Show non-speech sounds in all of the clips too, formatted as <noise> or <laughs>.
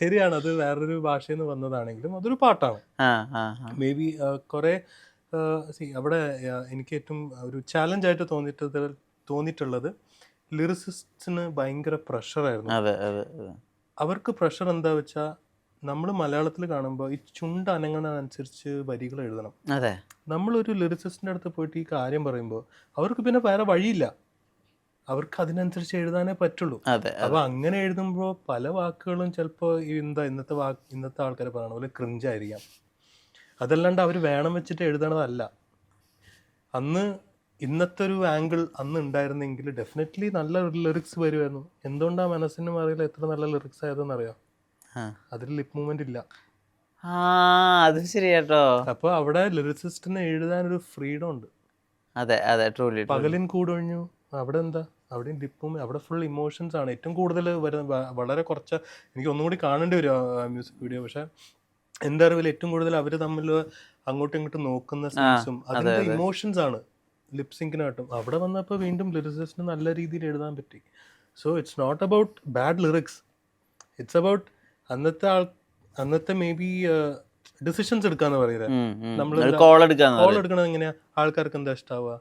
ശരിയാണ്. അത് വേറൊരു ഭാഷയിൽ നിന്ന് വന്നതാണെങ്കിലും അതൊരു പാട്ടാണ്. മേ ബി കുറെ അവിടെ എനിക്ക് ഏറ്റവും ഒരു ചാലഞ്ച് ആയിട്ട് തോന്നിയിട്ടത് തോന്നിയിട്ടുള്ളത് ലിറിസിസ്റ്റിന് ഭയങ്കര പ്രഷറായിരുന്നു അവർക്ക് പ്രഷർ എന്താ വെച്ചാൽ നമ്മൾ മലയാളത്തിൽ കാണുമ്പോൾ ഈ ചുണ്ട് അനങ്ങണതനുസരിച്ച് വരികൾ എഴുതണം നമ്മളൊരു ലിറിസിസ്റ്റിന്റെ അടുത്ത് പോയിട്ട് ഈ കാര്യം പറയുമ്പോൾ അവർക്ക് പിന്നെ വേറെ വഴിയില്ല. അവർക്ക് അതിനനുസരിച്ച് എഴുതാനേ പറ്റുള്ളൂ. അപ്പൊ അങ്ങനെ എഴുതുമ്പോൾ പല വാക്കുകളും ചിലപ്പോൾ എന്താ ഇന്നത്തെ വാക്ക് ഇന്നത്തെ ആൾക്കാർ പറയണ പോലെ ക്രിഞ്ചായിരിക്കാം. അതല്ലാണ്ട് അവർ വേണം വെച്ചിട്ട് എഴുതണതല്ല. അന്ന് ഇന്നത്തെ ഒരു ആംഗിൾ അന്ന് ഉണ്ടായിരുന്നെങ്കിൽ ഡെഫിനറ്റ്ലി നല്ല ലിറിക്സ് വരുമായിരുന്നു എന്തുകൊണ്ടാ മനസ്സിനും അറിയില്ല എത്ര നല്ല ലിറിക്സ് ആയതെന്ന് അറിയാം. അതിൽ ലിപ് മൂവ്മെന്റ് ഇല്ല. അത് ശരിയാട്ടോ. അപ്പൊ അവിടെ ലിറിസിസ്റ്റിന് എഴുതാൻ ഒരു ഫ്രീഡം ഉണ്ട്. അതെ അതെ ട്രൂലി പകലിൻ കൂടൊഴിഞ്ഞു. അവിടെ എന്താ? അവിടെയും ഡിപ്പും അവിടെ ഫുൾ ഇമോഷൻസ് ആണ്. ഏറ്റവും കൂടുതൽ വരുന്ന വളരെ കുറച്ച് എനിക്ക് ഒന്നും കൂടി കാണേണ്ടി വരും മ്യൂസിക് വീഡിയോ പക്ഷെ എന്റെ അറിവിൽ ഏറ്റവും കൂടുതൽ അവർ തമ്മിൽ അങ്ങോട്ടും ഇങ്ങോട്ടും നോക്കുന്ന സീൻസും അതിന്റെ ഇമോഷൻസ് ആണ്. ലിപ്സിങ്കിനായിട്ടും അവിടെ വന്നപ്പോൾ വീണ്ടും ലിറിസിസ്റ്റിന് നല്ല രീതിയിൽ എഴുതാൻ പറ്റി. So it's not about bad lyrics it's about അന്നത്തെ ആൾ അന്നത്തെ മേ ബി ഡിസിഷൻസ് എടുക്കാന്ന് പറയുന്നത് നമ്മൾ കോൾ എടുക്കണം എങ്ങനെയാ? ആൾക്കാർക്ക് എന്താ ഇഷ്ടാവുക?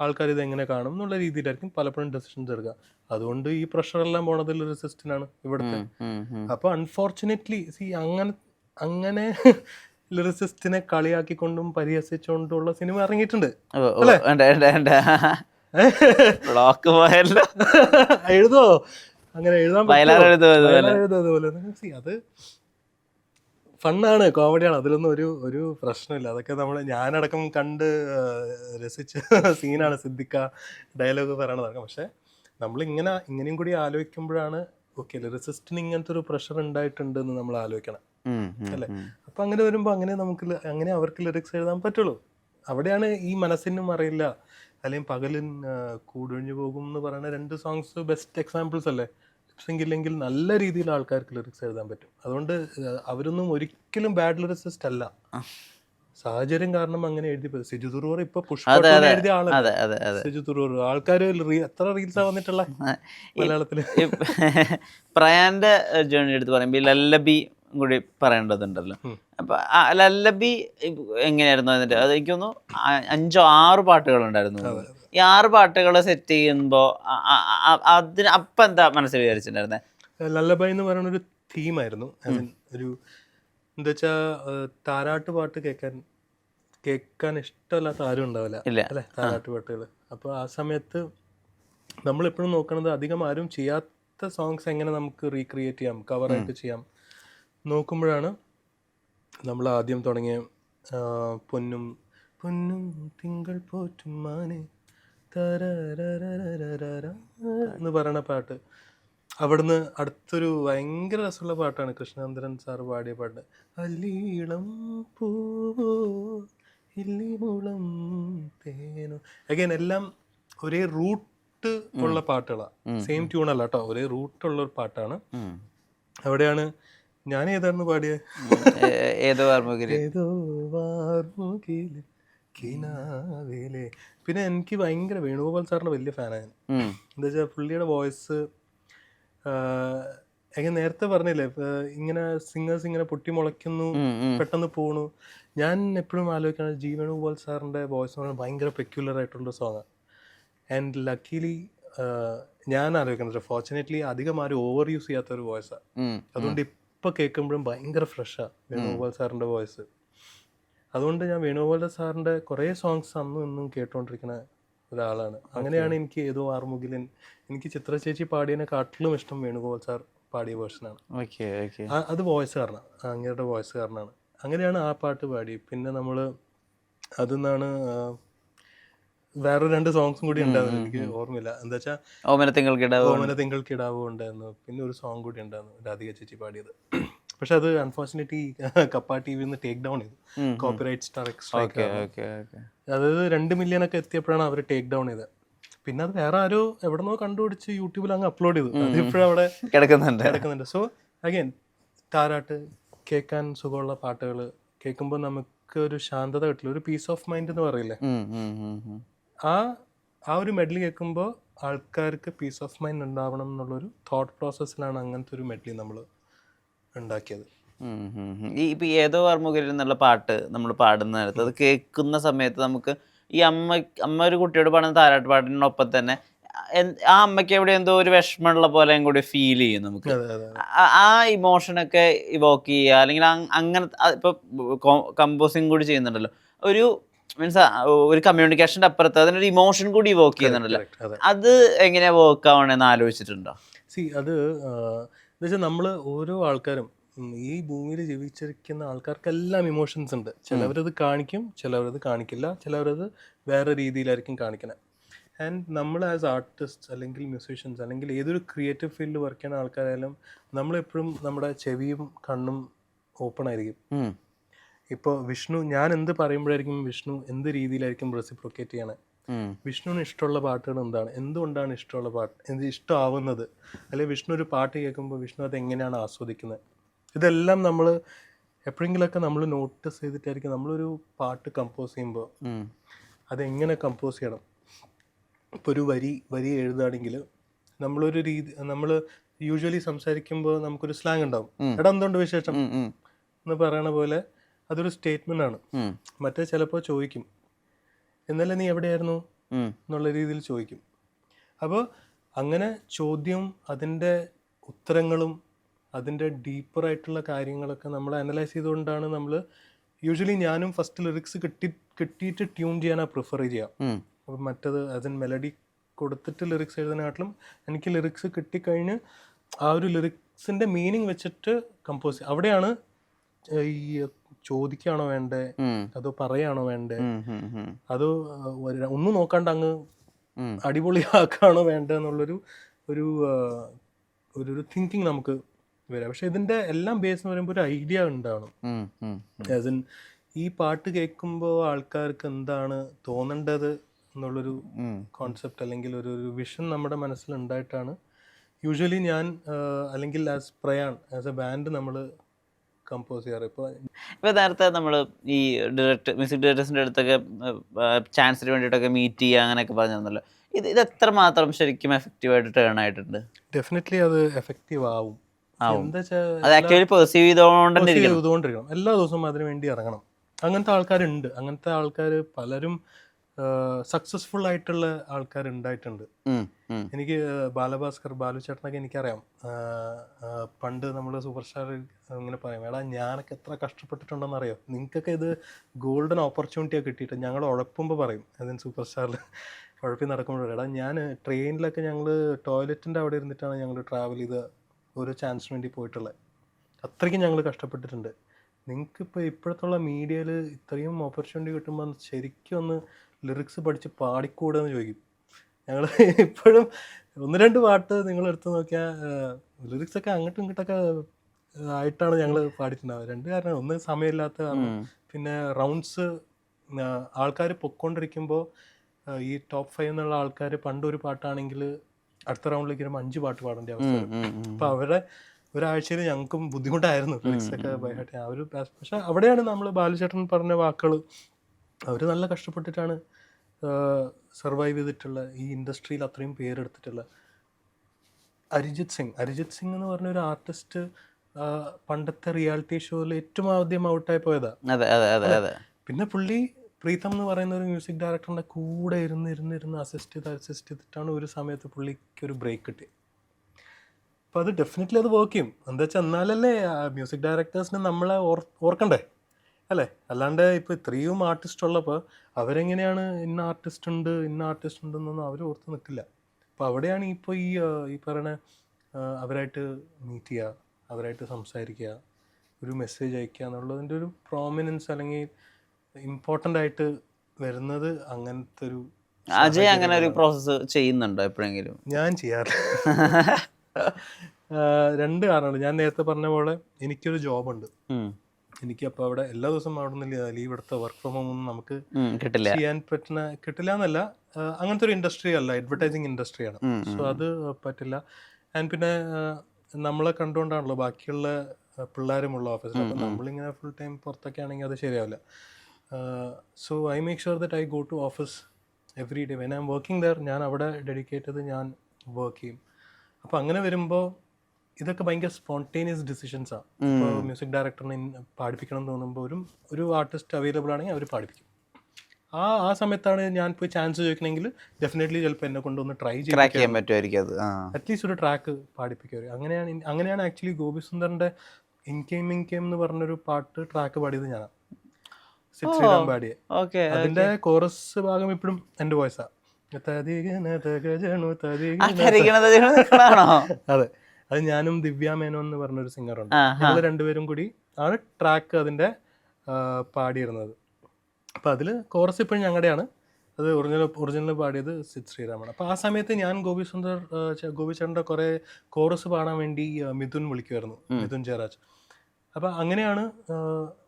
ആൾക്കാർ ഇത് എങ്ങനെ കാണും എന്നുള്ള രീതിയിലായിരിക്കും പലപ്പോഴും ഡെസിഷൻസ് എടുക്കുക. അതുകൊണ്ട് ഈ പ്രഷർ എല്ലാം റെസിസ്റ്റന്റ് ഇവിടുത്തെ. അപ്പോൾ അൺഫോർച്ചുനേറ്റ്ലി സി അങ്ങനെ അങ്ങനെ ലിറിസിസ്റ്റിനെ കളിയാക്കിക്കൊണ്ടും പരിഹസിച്ചുകൊണ്ടുള്ള സിനിമ ഇറങ്ങിയിട്ടുണ്ട്. ബ്ലോക്ക് പോയല്ലോ. എഴുതോ? അങ്ങനെ എഴുതാൻ വയലാർ പറ്റുമോ? എഴുതും അതുപോലെ. വയലാർ See, അത് ഫണ്ണാണ് കോമഡിയാണ്. അതിലൊന്നും ഒരു ഒരു പ്രശ്നമില്ല. അതൊക്കെ നമ്മൾ ഞാനടക്കം കണ്ട് രസിച്ച <laughs> സീനാണ് സിദ്ദിഖ ഡയലോഗ് പറയണതൊക്കെ പക്ഷേ നമ്മൾ ഇങ്ങനെ ഇങ്ങനെയും കൂടി ആലോചിക്കുമ്പോഴാണ് ഓക്കെ ലിറിസിസ്റ്റിന് ഇങ്ങനത്തെ ഒരു പ്രഷർ ഉണ്ടായിട്ടുണ്ട് എന്ന് നമ്മൾ ആലോചിക്കണം. അല്ലേ? അപ്പം അങ്ങനെ വരുമ്പോൾ അങ്ങനെ നമുക്ക് അങ്ങനെ അവർക്ക് ലിറിക്സ് എഴുതാൻ പറ്റുള്ളൂ. അവിടെയാണ് ഈ മനസ്സിനും അറിയില്ല. അല്ലെങ്കിൽ പകലിൻ കൂടൊഴിഞ്ഞു പോകും എന്ന് പറയുന്ന രണ്ട് സോങ്സ് ബെസ്റ്റ് എക്സാമ്പിൾസ് അല്ലേ? ഇല്ലെങ്കിൽ നല്ല രീതിയിൽ ആൾക്കാർക്ക് ലിറിക്സ് എഴുതാൻ പറ്റും. അതുകൊണ്ട് അവരൊന്നും ഒരിക്കലും ബാഡ് ലിറിസിസ്റ്റ് അല്ല. സാഹചര്യം കാരണം അങ്ങനെ എഴുതി. സിജു തുറൂർ ഇപ്പൊ. എഴുതിയ ആളാണ് സിജു തുറൂർ ആൾക്കാർ എത്ര റീൽസാ വന്നിട്ടുള്ള മലയാളത്തിൽ? <laughs> പ്രയാന്റെ ജേണി എടുത്ത് പറയുമ്പോൾ ലല്ലബി കൂടി പറയേണ്ടതുണ്ടല്ലോ. അപ്പൊ ലല്ലബി എങ്ങനെയായിരുന്നു അതിന്റെ അത് എനിക്ക് തോന്നുന്നു അഞ്ചോ ആറ് പാട്ടുകൾ ഉണ്ടായിരുന്നു ഈ ആറ് പാട്ടുകൾ സെറ്റ് ചെയ്യുമ്പോ ആ- ആ- ആ- അതിന് അപ്പൊ എന്താ മനസ്സിൽ വിചാരിച്ചിട്ടുണ്ടായിരുന്നേ? ലല്ലബൈ എന്ന് പറയുന്ന ഒരു തീമായിരുന്നു ഒരു എന്താ വെച്ചാ താരാട്ട് പാട്ട് കേൾക്കാൻ കേൾക്കാൻ ഇഷ്ടമല്ലാത്ത ആരും ഉണ്ടാവില്ല അല്ലേ? താരാട്ട് പാട്ടുകൾ അപ്പോൾ ആ സമയത്ത് നമ്മൾ എപ്പോഴും നോക്കുന്നത് അധികം ആരും ചെയ്യാത്ത സോങ്സ് എങ്ങനെ നമുക്ക് റീക്രിയേറ്റ് ചെയ്യാം കവറായിട്ട് ചെയ്യാം നോക്കുമ്പോഴാണ് നമ്മൾ ആദ്യം തുടങ്ങിയ പൊന്നും പൊന്നും തിങ്കൾ പോറ്റും മാനെ എന്ന് പറയുന്ന പാട്ട്. അവിടുന്ന് അടുത്തൊരു ഭയങ്കര രസമുള്ള പാട്ടാണ് കൃഷ്ണചന്ദ്രൻ സാർ പാടിയ പാട്ട്. അല്ലീളം പൂവോ ഇല്ലിമുളം തേനോ. അഗൈൻ എല്ലാം ഒരേ റൂട്ട് ഉള്ള പാട്ടുകളാണ് സെയിം ട്യൂൺ അല്ല കേട്ടോ. ഒരേ റൂട്ടുള്ള ഒരു പാട്ടാണ്. അവിടെയാണ് ഞാൻ ഏതായിരുന്നു പാടിയത് ഏതോ ഏതോ വാർമുകിൽ കിനാവിലെ. പിന്നെ എനിക്ക് ഭയങ്കര വേണുഗോപാൽ സാറിന്റെ വലിയ ഫാനാണ് ഞാൻ. എന്താ വെച്ചാൽ പുള്ളിയുടെ വോയിസ് എങ്ങനെ നേരത്തെ പറഞ്ഞില്ലേ ഇങ്ങനെ സിംഗേഴ്സ് ഇങ്ങനെ പൊട്ടി മുളയ്ക്കുന്നു. പെട്ടെന്ന് പോണു. ഞാൻ എപ്പോഴും ആലോചിക്കുന്നത് ജി വേണുഗോപാൽ സാറിന്റെ വോയിസ് എന്ന് പറഞ്ഞാൽ ഭയങ്കര പെക്യുലർ ആയിട്ടുള്ള സോങ് ആൻഡ് ലക്കിലി ഞാൻ ആലോചിക്കുന്നത് ഫോർച്ചുനേറ്റ്ലി അധികം ആരും ഓവർ യൂസ് ചെയ്യാത്ത ഒരു വോയിസാണ്. അതുകൊണ്ട് ഇപ്പൊ കേൾക്കുമ്പോഴും ഭയങ്കര ഫ്രഷാ വേണുഗോപാൽ സാറിന്റെ വോയിസ് അതുകൊണ്ട് ഞാൻ വേണുഗോപാൽ സാറിന്റെ കുറേ സോങ്സ് അന്നും ഇന്നും കേട്ടോണ്ടിരിക്കുന്ന ഒരാളാണ്. അങ്ങനെയാണ് എനിക്ക് ഏതോ ആറുമുകിലൻ എനിക്ക് ചിത്ര ചേച്ചി പാടിയതിനെ കാട്ടിലും ഇഷ്ടം വേണുഗോപാൽ സാർ പാടിയ വേർഷനാണ് അത് വോയിസ് കാരണം അങ്ങേരുടെ വോയിസ് കാരണമാണ് അങ്ങനെയാണ് ആ പാട്ട് പാടി പിന്നെ നമ്മൾ അതിന്നാണ് വേറെ രണ്ട് സോങ്സും കൂടി ഉണ്ടായിരുന്നു എനിക്ക് ഓർമ്മയില്ല. എന്താ വെച്ചാൽ ഓമന തിങ്കൾക്കിടാവ് ഓമന തിങ്കൾ കിടാവോ ഉണ്ടായിരുന്നു. പിന്നെ ഒരു സോങ് കൂടി ഉണ്ടായിരുന്നു രാധിക ചേച്ചി പാടിയത്. പക്ഷെ അത് അൺഫോർച്ചുനേറ്റ്ലി കപ്പ ടി വിന്ന് ടേക്ക് ഡൗൺ ചെയ്തു. കോപ്പിറൈറ്റ് സ്റ്റാർ എക്സ്ട്രാ അതായത് രണ്ട് മില്യൺ ഒക്കെ എത്തിയപ്പോഴാണ് അവർ ടേക്ക് ഡൗൺ ചെയ്തത്. പിന്നെ അത് വേറെ ആരോ എവിടെന്നോ കണ്ടുപിടിച്ച് യൂട്യൂബിൽ അങ്ങ് അപ്ലോഡ് ചെയ്തു. അതിപ്പോഴും അവിടെ കിടക്കുന്നുണ്ട്. കിടക്കുന്നുണ്ട്. സോ അഗൈൻ താരാട്ട് കേൾക്കാൻ സുഖമുള്ള പാട്ടുകൾ കേൾക്കുമ്പോൾ നമുക്ക് ഒരു ശാന്തത കിട്ടില്ല. ഒരു പീസ് ഓഫ് മൈൻഡ് എന്ന് പറയില്ലേ. ആ ആ ഒരു മെഡലി കേൾക്കുമ്പോൾ ആൾക്കാർക്ക് പീസ് ഓഫ് മൈൻഡ് ഉണ്ടാവണം എന്നുള്ളൊരു തോട്ട് പ്രോസസ്സിലാണ് അങ്ങനത്തെ ഒരു മെഡലി നമ്മൾ ഉണ്ടാക്കിയത്. ഈ ഇപ്പം ഏതോ ഓർമ്മകളിൽ എന്നുള്ള പാട്ട് നമ്മൾ പാടുന്ന നേരത്ത് അത് കേൾക്കുന്ന സമയത്ത് നമുക്ക് ഈ അമ്മ അമ്മ ഒരു കുട്ടിയോട് പാടുന്ന താരാട്ട് പാട്ടിനൊപ്പം തന്നെ ആ അമ്മയ്ക്ക് എവിടെ എന്തോ ഒരു വിഷമമുള്ള പോലെയും കൂടി ഫീൽ ചെയ്യും നമുക്ക്. ആ- ഇമോഷനൊക്കെ ഇവോക്ക് ചെയ്യുക. അല്ലെങ്കിൽ അങ്- അങ്ങനെ ഇപ്പൊ കമ്പോസിങ് കൂടി ചെയ്യുന്നുണ്ടല്ലോ. ഒരു മീൻസ് ഒരു കമ്മ്യൂണിക്കേഷന്റെ അപ്പുറത്ത് അതിനൊരു ഇമോഷൻ കൂടി വർക്ക് ചെയ്യുന്നുണ്ടല്ലോ. അത്. എങ്ങനെ വർക്ക് ആവണെന്ന് ആലോചിച്ചിട്ടുണ്ടോ? സി അത് എന്നുവെച്ചാൽ നമ്മൾ ഓരോ ആൾക്കാരും ഈ ഭൂമിയിൽ ജീവിച്ചിരിക്കുന്ന ആൾക്കാർക്കെല്ലാം ഇമോഷൻസ് ഉണ്ട്. ചിലവരത് കാണിക്കും ചിലവരത് കാണിക്കില്ല ചിലവരത് വേറെ രീതിയിലായിരിക്കും കാണിക്കണം. ആൻഡ് നമ്മൾ ആസ് ആർട്ടിസ്റ്റ് അല്ലെങ്കിൽ മ്യൂസീഷ്യൻസ് അല്ലെങ്കിൽ ഏതൊരു ക്രിയേറ്റീവ് ഫീൽഡിൽ വർക്ക് ചെയ്യുന്ന ആൾക്കാരായാലും നമ്മളെപ്പോഴും നമ്മുടെ ചെവിയും കണ്ണും ഓപ്പൺ ആയിരിക്കും. ഇപ്പോൾ വിഷ്ണു ഞാൻ എന്ത് പറയുമ്പോഴായിരിക്കും വിഷ്ണു എന്ത് രീതിയിലായിരിക്കും റെസിപ്രോക്കേറ്റ് ചെയ്യണേ? വിഷ്ണുവിന് ഇഷ്ടമുള്ള പാട്ടുകൾ എന്താണ്? എന്തുകൊണ്ടാണ് ഇഷ്ടമുള്ള പാട്ട്? എന്ത് ഇഷ്ടമാവുന്നത്? അല്ലെങ്കിൽ വിഷ്ണു ഒരു പാട്ട് കേൾക്കുമ്പോൾ വിഷ്ണു അത് എങ്ങനെയാണ് ആസ്വദിക്കുന്നത്? ഇതെല്ലാം നമ്മൾ എപ്പോഴെങ്കിലൊക്കെ നമ്മൾ നോട്ടീസ് ചെയ്തിട്ടായിരിക്കും നമ്മളൊരു പാട്ട് കമ്പോസ് ചെയ്യുമ്പോൾ. അതെങ്ങനെ കമ്പോസ് ചെയ്യണം? ഇപ്പോൾ ഒരു വരി വരി എഴുതുകയാണെങ്കിൽ നമ്മളൊരു രീതി നമ്മൾ യൂഷ്വലി സംസാരിക്കുമ്പോൾ നമുക്കൊരു സ്ലാങ് ഉണ്ടാവും. എടാ എന്തുകൊണ്ട് വിശേഷം. എന്ന് പറയണ പോലെ അതൊരു സ്റ്റേറ്റ്മെന്റ് ആണ്. മറ്റേ ചിലപ്പോൾ ചോദിക്കും. ഇന്നലെ നീ എവിടെയായിരുന്നു? എന്നുള്ള രീതിയിൽ ചോദിക്കും. അപ്പോൾ അങ്ങനെ ചോദ്യം അതിന്റെ ഉത്തരങ്ങളും അതിന്റെ ഡീപ്പറായിട്ടുള്ള കാര്യങ്ങളൊക്കെ നമ്മൾ അനലൈസ് ചെയ്തുകൊണ്ടാണ് നമ്മൾ യൂഷ്വലി ഞാനും ഫസ്റ്റ് ലിറിക്സ് കിട്ടി കിട്ടിയിട്ട് ട്യൂൺ ചെയ്യാനാണ് പ്രിഫർ ചെയ്യുക. അപ്പം മറ്റത് അതിന് മെലഡി കൊടുത്തിട്ട് ലിറിക്സ് എഴുതുന്നതിനാട്ടിലും എനിക്ക് ലിറിക്സ് കിട്ടിക്കഴിഞ്ഞ് ആ ഒരു ലിറിക്സിന്റെ മീനിങ് വെച്ചിട്ട് കമ്പോസ് അവിടെയാണ് ഈ ചോദിക്കുകയാണോ വേണ്ടേ. അതോ പറയാണോ വേണ്ടേ. അതോ ഒന്നും നോക്കാണ്ട് അങ്ങ് അടിപൊളിയാക്കാണോ വേണ്ടേ എന്നുള്ളൊരു ഒരു ഒരു ഒരു തിങ്കിങ് നമുക്ക് വരാം പക്ഷെ ഇതിന്റെ എല്ലാം ബേസ് എന്ന് പറയുമ്പോൾ ഒരു ഐഡിയ ഉണ്ടാവണം. ആസ് ഇൻ ഈ പാട്ട് കേൾക്കുമ്പോൾ ആൾക്കാർക്ക് എന്താണ് തോന്നേണ്ടത് എന്നുള്ളൊരു. കോൺസെപ്റ്റ് അല്ലെങ്കിൽ ഒരു ഒരു വിഷൻ നമ്മുടെ മനസ്സിൽ ഉണ്ടായിട്ടാണ് യൂഷ്വലി ഞാൻ അല്ലെങ്കിൽ as Prayaan as a band നമ്മൾ കമ്പോസ് ചെയ്യാറ്. ഇപ്പോൾ ഇപ്പൊ നേരത്തെ നമ്മൾ ഈ ഡയറക്ടർ മ്യൂസിക് ഡയറക്ടേഴ്സിന്റെ അടുത്തൊക്കെ ചാൻസിന് വേണ്ടിയിട്ടൊക്കെ മീറ്റ് ചെയ്യുക അങ്ങനെയൊക്കെ പറഞ്ഞിരുന്നല്ലോ. ഇത് ഇത് എത്ര മാത്രം ശരിക്കും എഫക്റ്റീവ് ആയിട്ട് ടേൺ ആയിട്ടുണ്ട്? ഡെഫിനറ്റ്ലി അത് എഫക്റ്റീവ് ആവും. അത് ആക്ച്വലി പെർസീവ് ചെയ്തുകൊണ്ടിരിക്കണം. എല്ലാ ദിവസവും അതിനു വേണ്ടി ഇറങ്ങണം. അങ്ങനത്തെ ആൾക്കാരുണ്ട്. അങ്ങനത്തെ ആൾക്കാർ പലരും സക്സസ്ഫുൾ ആയിട്ടുള്ള ആൾക്കാർ ഉണ്ടായിട്ടുണ്ട്. എനിക്ക് ബാലഭാസ്കർ ബാലു ചേട്ടനൊക്കെ എനിക്കറിയാം. പണ്ട് നമ്മൾ സൂപ്പർ സ്റ്റാർ ഇങ്ങനെ പറയാം എടാ ഞാനൊക്കെ എത്ര കഷ്ടപ്പെട്ടിട്ടുണ്ടെന്ന് അറിയാം നിങ്ങൾക്കൊക്കെ ഇത് ഗോൾഡൻ ഓപ്പർച്യൂണിറ്റിയാണ് കിട്ടിയിട്ട്. ഞങ്ങൾ ഉഴപ്പുമ്പോൾ പറയും അതിന് സൂപ്പർ സ്റ്റാറിൽ ഉഴപ്പി നടക്കുമ്പോൾ എടാ ഞാൻ ട്രെയിനിലൊക്കെ ഞങ്ങൾ ടോയ്ലറ്റിന്റെ അവിടെ ഇരുന്നിട്ടാണ് ഞങ്ങൾ ട്രാവൽ ചെയ്ത് ഓരോ ചാൻസിന് വേണ്ടി പോയിട്ടുള്ളത് അത്രയ്ക്കും ഞങ്ങൾ കഷ്ടപ്പെട്ടിട്ടുണ്ട്. നിങ്ങൾക്കിപ്പോൾ ഇപ്പോഴത്തുള്ള മീഡിയയിൽ ഇത്രയും ഓപ്പർച്യൂണിറ്റി കിട്ടുമ്പോൾ ശരിക്കും ഒന്ന് ലിറിക്സ് പഠിച്ച് പാടിക്കൂടെന്ന് ചോദിക്കും. ഞങ്ങൾ ഇപ്പോഴും ഒന്ന് രണ്ട് പാട്ട് നിങ്ങൾ എടുത്ത് നോക്കിയാൽ ലിറിക്സ് ഒക്കെ അങ്ങോട്ടും ഇങ്ങോട്ടൊക്കെ ആയിട്ടാണ് ഞങ്ങൾ പാടിയിട്ടുണ്ടാവുക. രണ്ട് കാരണം ഒന്ന് സമയമില്ലാത്ത പിന്നെ റൗണ്ട്സ് ആൾക്കാർ പൊക്കോണ്ടിരിക്കുമ്പോൾ ഈ ടോപ്പ് ഫൈവ് എന്നുള്ള ആൾക്കാർ പണ്ട് ഒരു പാട്ടാണെങ്കിൽ അടുത്ത റൗണ്ടിലേക്ക് വരുമ്പോൾ അഞ്ച് പാട്ട് പാടേണ്ട അവസ്ഥ അപ്പം വരും. ഉം. ഉം. അപ്പോൾ അവരുടെ ഒരാഴ്ചയിൽ ഞങ്ങൾക്കും ബുദ്ധിമുട്ടായിരുന്നു ലിറിക്സൊക്കെ ഒക്കെ ബൈഹാർട്ട് ആ ഒരു പക്ഷെ അവിടെയാണ് നമ്മൾ ബാലുചേട്ടൻ പറഞ്ഞ വാക്കുകൾ അവർ നല്ല കഷ്ടപ്പെട്ടിട്ടാണ് സർവൈവ് ചെയ്തിട്ടുള്ള ഈ ഇൻഡസ്ട്രിയിൽ അത്രയും പേരെടുത്തിട്ടുള്ള അരിജിത് സിംഗ്. അരിജിത് സിംഗ് എന്ന് പറഞ്ഞ ഒരു ആർട്ടിസ്റ്റ് പണ്ടത്തെ റിയാലിറ്റി ഷോയിൽ ഏറ്റവും ആദ്യം ഔട്ടായി പോയതാ. പിന്നെ പുള്ളി പ്രീതം എന്ന് പറയുന്ന ഒരു മ്യൂസിക് ഡയറക്ടറിന്റെ കൂടെ ഇരുന്ന് ഇരുന്ന് ഇരുന്ന് അസിസ്റ്റ് ചെയ്ത് അസിസ്റ്റ് ചെയ്തിട്ടാണ് ഒരു സമയത്ത് പുള്ളിക്ക് ഒരു ബ്രേക്ക് കിട്ടിയത് അപ്പോൾ അത് ഡെഫിനറ്റ്ലി അത് വർക്ക് ചെയ്യും. എന്താ വെച്ചാൽ എന്നാലല്ലേ മ്യൂസിക് ഡയറക്ടേഴ്സിന് നമ്മളെ ഓർ ഓർക്കണ്ടേ? അല്ലേ? അല്ലാണ്ട് ഇപ്പോൾ ഇത്രയും ആർട്ടിസ്റ്റ് ഉള്ളപ്പോൾ അവരെങ്ങനെയാണ് ഇന്ന ആർട്ടിസ്റ്റ് ഉണ്ട് ഇന്ന ആർട്ടിസ്റ്റ് ഉണ്ടെന്നൊന്നും അവർ ഓർത്ത് നിൽക്കില്ല. അപ്പോൾ അവിടെയാണ് ഇപ്പോൾ ഈ ഈ പറയണ അവരായിട്ട് മീറ്റ് ചെയ്യുക അവരായിട്ട് സംസാരിക്കുക ഒരു മെസ്സേജ് അയക്കുക എന്നുള്ളതിന്റെ ഒരു പ്രോമിനൻസ് അല്ലെങ്കിൽ ഇമ്പോർട്ടന്റ് ആയിട്ട് വരുന്നത് അങ്ങനത്തെ ഒരു അജയ് അങ്ങനെ ഒരു പ്രോസസ്സ് ചെയ്യുന്നുണ്ടോ എപ്പോഴെങ്കിലും? ഞാൻ ചെയ്യാറില്ല. <laughs> രണ്ട് കാരണമുണ്ട്. ഞാൻ നേരത്തെ പറഞ്ഞ പോലെ എനിക്കൊരു ജോബുണ്ട്. എനിക്ക് അപ്പോൾ അവിടെ എല്ലാ ദിവസവും അവിടെ നിന്ന് ലീവ് എടുത്ത വർക്ക് ഫ്രം ഹോം ഒന്നും നമുക്ക് കിട്ടില്ല. ചെയ്യാൻ പറ്റുന്ന കിട്ടില്ല എന്നല്ല അങ്ങനത്തെ ഒരു ഇൻഡസ്ട്രി അല്ല അഡ്വർടൈസിങ് ഇൻഡസ്ട്രി ആണ്. സോ അത് പറ്റില്ല. ആൻഡ് പിന്നെ നമ്മളെ കണ്ടുകൊണ്ടാണല്ലോ ബാക്കിയുള്ള പിള്ളേരുമുള്ള ഓഫീസിൽ അപ്പോൾ നമ്മളിങ്ങനെ ഫുൾ ടൈം പുറത്തൊക്കെ ആണെങ്കിൽ അത് ശരിയാവില്ല. So I make sure that I go to office every day when I'm working there ഞാൻ അവിടെ ഡെഡിക്കേറ്റഡ് ഞാൻ വർക്ക് ചെയ്യും. അപ്പോൾ അങ്ങനെ വരുമ്പോൾ ഇതൊക്കെ ഭയങ്കര സ്പോണ്ടേനിയസ് ഡിസിഷൻസാണ് ഇപ്പോൾ മ്യൂസിക് ഡയറക്ടറിനെ പാടിപ്പിക്കണം എന്ന് തോന്നുമ്പോൾ ഒരു ഒരു ആർട്ടിസ്റ്റ് അവൈലബിൾ ആണെങ്കിൽ അവർ പാടിപ്പിക്കും. ആ ആ സമയത്താണ് ഞാൻ പോയി ചാൻസ് ചോദിക്കണമെങ്കിൽ ഡെഫിനറ്റ്ലി ചിലപ്പോൾ എന്നെ കൊണ്ടൊന്ന് ട്രൈ ചെയ്യാൻ പറ്റുമായിരിക്കും അത് അറ്റ്ലീസ്റ്റ് ഒരു ട്രാക്ക് പാടിപ്പിക്കുക. അങ്ങനെയാണ് അങ്ങനെയാണ് ആക്ച്വലി ഗോപി സുന്ദറിന്റെ ഇൻകെയിം ഇൻകെയിം എന്ന് പറഞ്ഞൊരു പാട്ട് ട്രാക്ക് പാടിയത് ഞാനാണ് ശ്രീറാം പാടിയ. അതിന്റെ കോറസ് ഭാഗം ഇപ്പോഴും എന്റെ വോയിസാ ആണോ <laughs> അതെ. അത് ഞാനും ദിവ്യ മേനോൻ എന്ന് പറഞ്ഞൊരു സിംഗറുണ്ട്. ഉണ്ട് ഞങ്ങൾ രണ്ടുപേരും കൂടി ആണ് ട്രാക്ക് അതിന്റെ പാടിയിരുന്നത്. അപ്പൊ അതിൽ കോറസ് ഇപ്പോഴും ഞങ്ങളുടെയാണ്. അത് ഒറിജിനൽ ഒറിജിനൽ പാടിയത് സിദ് ശ്രീരാമാണ്. അപ്പൊ ആ സമയത്ത് ഞാൻ ഗോപി സുന്ദർ ആ, ഗോപി ചേട്ടന്റെ കുറെ കോറസ് പാടാൻ വേണ്ടി മിഥുൻ വിളിക്കുമായിരുന്നു മിഥുൻ ജയരാജ്. അപ്പൊ അങ്ങനെയാണ്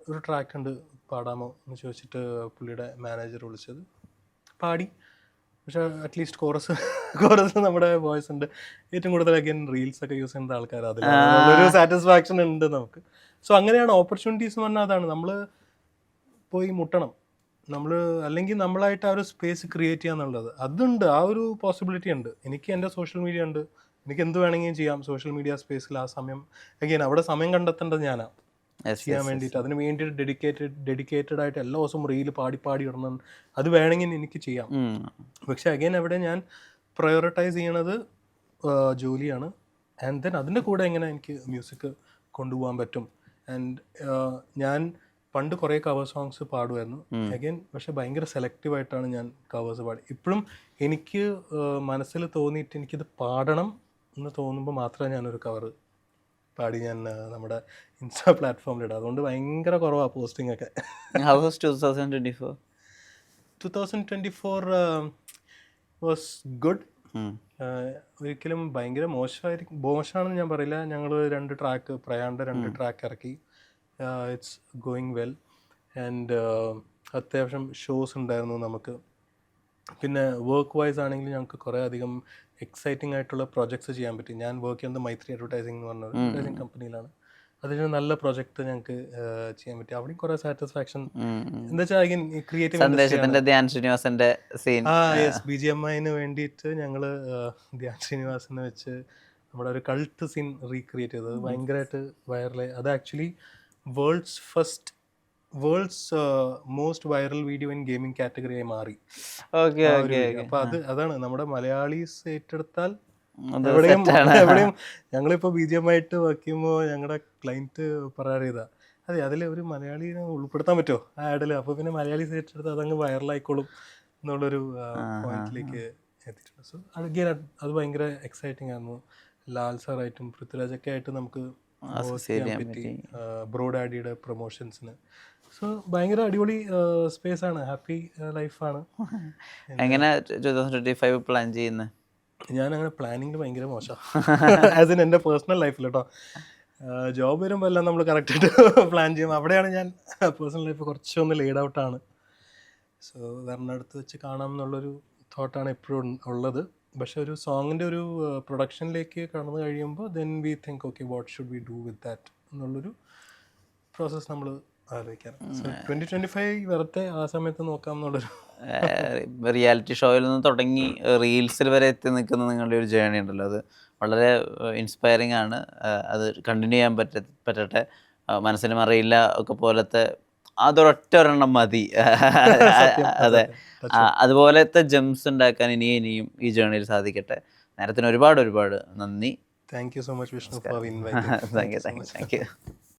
ഒരു ട്രാക്ക് ഉണ്ട് പാടാമോ എന്ന് ചോദിച്ചിട്ട് പുള്ളിയുടെ മാനേജർ വിളിച്ചത്. പാടി. പക്ഷെ അറ്റ്ലീസ്റ്റ് കോറസ് കോറസ് നമ്മുടെ വോയിസ് ഉണ്ട്. ഏറ്റവും കൂടുതൽ അഗൈൻ റീൽസ് ഒക്കെ യൂസ് ചെയ്യുന്ന ആൾക്കാർ അതിൽ ഒരു സാറ്റിസ്ഫാക്ഷൻ ഉണ്ട് നമുക്ക്. സോ അങ്ങനെയാണ് ഓപ്പർച്യൂണിറ്റീസ് എന്ന് പറഞ്ഞാൽ അതാണ്. നമ്മൾ പോയി മുട്ടണം. നമ്മൾ അല്ലെങ്കിൽ നമ്മളായിട്ട് ആ ഒരു സ്പേസ് ക്രിയേറ്റ് ചെയ്യാന്നുള്ളത് അതുണ്ട്. ആ ഒരു പോസിബിലിറ്റി ഉണ്ട്. എനിക്ക് എന്റെ സോഷ്യൽ മീഡിയ ഉണ്ട്. എനിക്ക് എന്ത് വേണമെങ്കിലും ചെയ്യാം. സോഷ്യൽ മീഡിയ സ്പേസിൽ ആ സമയം അഗൈൻ അവിടെ സമയം കണ്ടെത്തേണ്ടത് ഞാനാണ് ചെയ്യാൻ വേണ്ടിയിട്ട്. അതിന് വേണ്ടിയിട്ട് ഡെഡിക്കേറ്റഡ് ഡെഡിക്കേറ്റഡ് ആയിട്ട് എല്ലാ ദിവസവും റീൽ പാടി പാടി ഇടണം. അത് വേണമെങ്കിൽ എനിക്ക് ചെയ്യാം. പക്ഷെ അഗൈൻ അവിടെ ഞാൻ പ്രയോറിറ്റൈസ് ചെയ്യണത് ജോലിയാണ്. ആൻഡ് ദെൻ അതിന്റെ കൂടെ എങ്ങനെ എനിക്ക് മ്യൂസിക് കൊണ്ടുപോകാൻ പറ്റും. ആൻഡ് ഞാൻ പണ്ട് കുറേ കവർ സോങ്സ് പാടുമായിരുന്നു. അഗൈൻ പക്ഷെ ഭയങ്കര സെലക്റ്റീവ് ആയിട്ടാണ് ഞാൻ കവേഴ്സ് പാടി. ഇപ്പോഴും എനിക്ക് മനസ്സിൽ തോന്നിയിട്ട് എനിക്കിത് പാടണം എന്ന് തോന്നുമ്പോൾ മാത്രമേ ഞാനൊരു കവർ പാടി ഞാൻ നമ്മുടെ ഇൻസ്റ്റാ പ്ലാറ്റ്ഫോമിലിടാം അതുകൊണ്ട് ഭയങ്കര കുറവാണ് പോസ്റ്റിംഗ് ഒക്കെ. How was two thousand twenty four two thousand twenty four was good ഒരിക്കലും ഭയങ്കര മോശമായിരിക്കും മോശമാണെന്ന് ഞാൻ പറയില്ല. ഞങ്ങൾ രണ്ട് ട്രാക്ക് പ്രയാണ്ട രണ്ട് ട്രാക്ക് ഇറക്കി. ഇറ്റ്സ് ഗോയിങ് വെൽ ആൻഡ് അത്യാവശ്യം ഷോസ് ഉണ്ടായിരുന്നു നമുക്ക്. പിന്നെ വർക്ക് വൈസ് ആണെങ്കിൽ ഞങ്ങൾക്ക് കുറേ അധികം എക്സൈറ്റിംഗ് ആയിട്ടുള്ള പ്രോജക്ട്സ് ചെയ്യാൻ പറ്റി. ഞാൻ വർക്ക് ചെയ്യുന്നത് മൈത്രി അഡ്വർടൈസിംഗ് എന്ന് പറഞ്ഞ അഡ്വർടൈസിംഗ് കമ്പനിയിലാണ് അതിന് നല്ല പ്രൊജക്ട് ഞങ്ങൾക്ക് ചെയ്യാൻ പറ്റി. അവിടെ കുറെ സാറ്റിസ്ഫാക്ഷൻ എന്താ വെച്ചാൽ ക്രിയേറ്റീവ് സന്ദേശത്തിന്റെ ധ്യാൻ ശ്രീനിവാസന്റെ സീൻ ആ യെസ് ബി ജി എം ഐന് വേണ്ടിയിട്ട് ഞങ്ങൾ ധ്യാൻ ശ്രീനിവാസനെ വെച്ച് നമ്മുടെ ഒരു കൾട്ട് സീൻ റീക്രിയേറ്റ് ചെയ്തത്. ഭയങ്കരമായിട്ട് വൈറലായി അത് actually world's first world's most viral video in gaming കാറ്റഗറിയായി മാറി. അപ്പൊ അത് അതാണ് നമ്മുടെ മലയാളീസ് ഏറ്റെടുത്താൽ അത് എവിടെയും. എവിടെയും ഞങ്ങളിപ്പോ ബി ജി എം ആയിട്ട് വർക്ക് ചെയ്യുമ്പോൾ ഞങ്ങളുടെ ക്ലൈന്റ് പറയാറിയതാ അതെ അതിൽ ഒരു മലയാളിനെ ഉൾപ്പെടുത്താൻ പറ്റുമോ ആ ആഡിൽ അപ്പൊ പിന്നെ മലയാളീസ് ഏറ്റെടുത്ത് അതങ്ങ് വൈറലായിക്കോളും എന്നുള്ളൊരു പോയിന്റിലേക്ക് എത്തിയിട്ടുണ്ട്. സോ അഗെയിൻ അത് ഭയങ്കര എക്സൈറ്റിംഗ് ആയിരുന്നു. ലാൽ സാറായിട്ടും പൃഥ്വിരാജൊക്കെ ആയിട്ട് നമുക്ക് host ചെയ്യാൻ പറ്റി. ബ്രോ ഡാഡിയുടെ പ്രൊമോഷൻസിന് സോ ഭയങ്കര അടിപൊളി സ്പേസ് ആണ് ഹാപ്പി ലൈഫാണ്. എങ്ങനെ two thousand twenty five plan ചെയ്യുന്നത് ഞാൻ അങ്ങനെ പ്ലാനിങ്ങിൽ ഭയങ്കര മോശമാണ് ആസ് ഇൻ എന്റെ പേഴ്സണൽ ലൈഫിൽ കേട്ടോ ജോബ് വരുമ്പോൾ എല്ലാം നമ്മൾ കറക്റ്റായിട്ട് പ്ലാൻ ചെയ്യും. അവിടെയാണ് ഞാൻ പേഴ്സണൽ ലൈഫ് കുറച്ചൊന്ന് ലേഡ് ഔട്ടാണ് സോ വരണടുത്ത് വെച്ച് കാണാം എന്നുള്ളൊരു തോട്ടാണ് എപ്പോഴും ഉള്ളത്. പക്ഷെ ഒരു സോങ്ങിന്റെ ഒരു പ്രൊഡക്ഷനിലേക്ക് കടന്നു കഴിയുമ്പോൾ then we think okay what should we do with that എന്നുള്ളൊരു പ്രോസസ്സ് നമ്മൾ വെറുതെ ആ സമയത്ത് നോക്കാം എന്നുള്ളൊരു റിയാലിറ്റി ഷോയിൽ നിന്ന് തുടങ്ങി റീൽസിൽ വരെ എത്തി നിൽക്കുന്ന നിങ്ങളുടെ ഒരു ജേണി ഉണ്ടല്ലോ. അത് വളരെ ഇൻസ്പയറിംഗ് ആണ്. അത് കണ്ടിന്യൂ ചെയ്യാൻ പറ്റ പറ്റട്ടെ. മനസ്സിന് മറിയില്ല ഒക്കെ പോലത്തെ അതൊരൊറ്റ ഒരെണ്ണം മതി. <laughs> അതെ. അതുപോലത്തെ ജംസ് ഉണ്ടാക്കാൻ ഇനിയും ഇനിയും ഈ ജേണിയിൽ സാധിക്കട്ടെ. നേരത്തിന് ഒരുപാട് ഒരുപാട് നന്ദി. Thank you so much Vishnu thank you thank you thank you